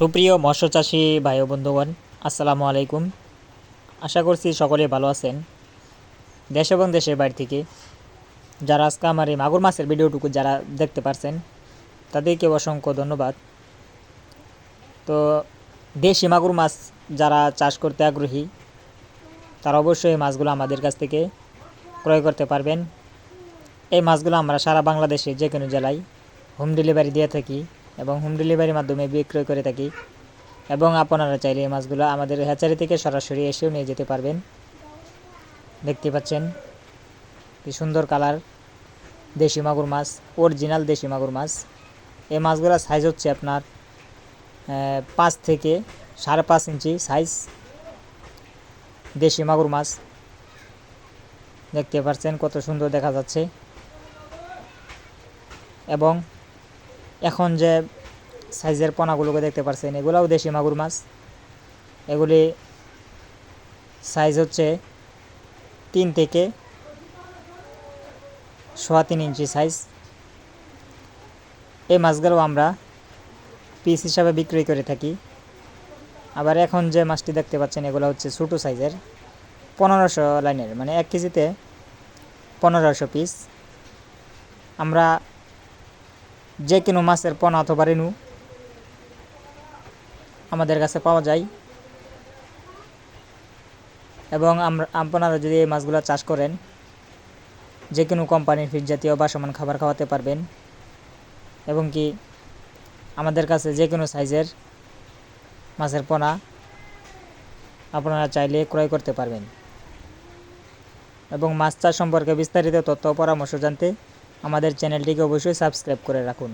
সুপ্রিয় মৎস্য চাষী ভাই বন্ধুগণ আসসালামু আলাইকুম। আশা করছি সকলে ভালো আছেন, দেশ এবং দেশের বাইরে থেকে। যারা আজকে আমার এই মাগুর মাছের ভিডিওটুকু যারা দেখতে পারছেন, তাদেরকে অসংখ্য ধন্যবাদ। তো দেশি মাগুর মাছ যারা চাষ করতে আগ্রহী, তারা অবশ্যই মাছগুলো আমাদের কাছ থেকে ক্রয় করতে পারবেন। এই মাছগুলো আমরা সারা বাংলাদেশে যে কোনো জেলায় হোম ডেলিভারি দিয়ে থাকি। এবং হোম ডেলিভারির মাধ্যমে বিক্রয় করে থাকি। এবং আপনারা চাইলে এই মাছগুলো আমাদের হ্যাচারি থেকে সরাসরি এসেও নিয়ে যেতে পারবেন। দেখতে পাচ্ছেন কি সুন্দর কালার দেশি মাগুর মাছ অরিজিনাল দেশি মাগুর মাছ। এই মাছগুলোর সাইজ হচ্ছে আপনার পাঁচ থেকে সাড়ে পাঁচ ইঞ্চি সাইজ দেশি মাগুর মাছ। দেখতে পাচ্ছেন কত সুন্দর দেখা যাচ্ছে। এবং এখন যে সাইজের পোনাগুলোকে দেখতে পাচ্ছেন এগুলাও দেশি মাগুর মাছ। এগুলি সাইজ হচ্ছে তিন থেকে সোয়া তিন ইঞ্চি সাইজ এই মাছগুলো আমরা পিস হিসাবে বিক্রি করে থাকি। আবার এখন যে মাছটি দেখতে পাচ্ছেন, এগুলো হচ্ছে ছোটো সাইজের পনেরোশো লাইনের মানে এক কেজিতে পনেরোশো পিস আমরা যে কোনো মাছের পোনা অথবা রেণু আমাদের কাছে পাওয়া যায়। এবং আমরা, আপনারা যদি এই মাছগুলো চাষ করেন, যে কোনো কোম্পানির ফিড জাতীয় বা সমান খাবার খাওয়াতে পারবেন। এবং কি আমাদের কাছে যে কোনো সাইজের মাছের পোনা আপনারা চাইলে ক্রয় করতে পারবেন। এবং মাছ চাষ সম্পর্কে বিস্তারিত তথ্য পরামর্শ জানতে আমাদের চ্যানেলটিকে অবশ্যই সাবস্ক্রাইব করে রাখুন।